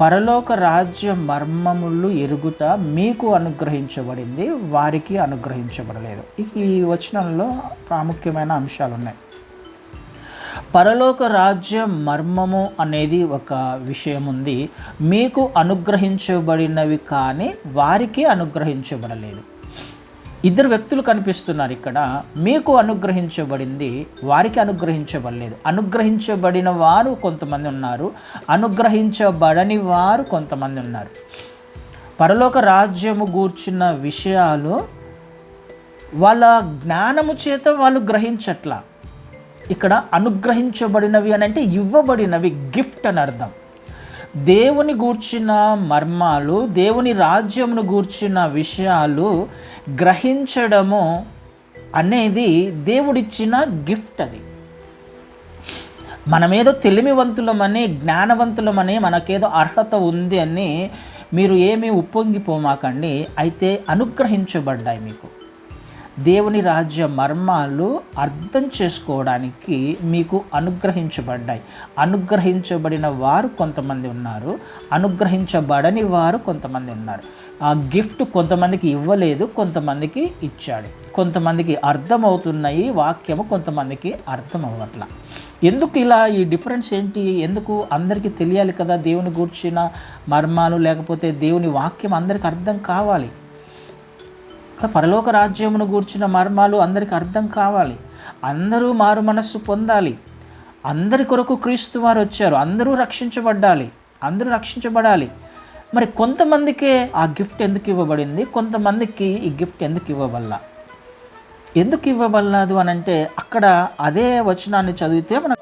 పరలోక రాజ్య మర్మములు ఎరుగుట మీకు అనుగ్రహించబడింది వారికి అనుగ్రహించబడలేదు. ఈ వచనంలో ప్రాముఖ్యమైన అంశాలు ఉన్నాయి. పరలోక రాజ్య మర్మము అనేది ఒక విషయం ఉంది. మీకు అనుగ్రహించబడినవి కానీ వారికి అనుగ్రహించబడలేదు. ఇద్దరు వ్యక్తులు కనిపిస్తున్నారు ఇక్కడ. మీకు అనుగ్రహించబడింది వారికి అనుగ్రహించబడలేదు. అనుగ్రహించబడిన వారు కొంతమంది ఉన్నారు. అనుగ్రహించబడని వారు కొంతమంది ఉన్నారు. పరలోక రాజ్యము గూర్చిన విషయాలు వాళ్ళ జ్ఞానము చేత వాళ్ళు గ్రహించట్లా. ఇక్కడ అనుగ్రహించబడినవి అని అంటే ఇవ్వబడినవి గిఫ్ట్ అని అర్థం. దేవుని గూర్చిన మర్మాలు దేవుని రాజ్యమును గూర్చిన విషయాలు గ్రహించడము అనేది దేవుడిచ్చిన గిఫ్ట్ అది. మనమేదో తెలివివంతులమని జ్ఞానవంతులమని మనకేదో అర్హత ఉంది అని మీరు ఏమీ ఉప్పొంగిపోమాకండి అయితే అనుగ్రహించబడ్డాయి మీకు. దేవుని రాజ్య మర్మాలు అర్థం చేసుకోవడానికి మీకు అనుగ్రహించబడ్డాయి. అనుగ్రహించబడిన వారు కొంతమంది ఉన్నారు. అనుగ్రహించబడని వారు కొంతమంది ఉన్నారు. ఆ గిఫ్ట్ కొంతమందికి ఇవ్వలేదు కొంతమందికి ఇచ్చాడు. కొంతమందికి అర్థమవుతున్నాయి వాక్యము కొంతమందికి అర్థం అవ్వట్ల ఎందుకు ఇలా ఈ డిఫరెన్స్ ఏంటి? ఎందుకు అందరికీ తెలియాలి కదా దేవుని గూర్చిన మర్మాలు లేకపోతే దేవుని వాక్యం అందరికి అర్థం కావాలి? పరలోక రాజ్యమును గూర్చిన మర్మాలు అందరికి అర్థం కావాలి. అందరూ మారు మనస్సు పొందాలి. అందరి కొరకు క్రీస్తు వారు వచ్చారు. అందరూ రక్షించబడాలి అందరూ రక్షించబడాలి. మరి కొంతమందికే ఆ గిఫ్ట్ ఎందుకు ఇవ్వబడింది? కొంతమందికి ఈ గిఫ్ట్ ఎందుకు ఇవ్వబల్ల? ఎందుకు ఇవ్వబల్లదు అని అంటే అక్కడ అదే వచనాన్ని చదివితే మనం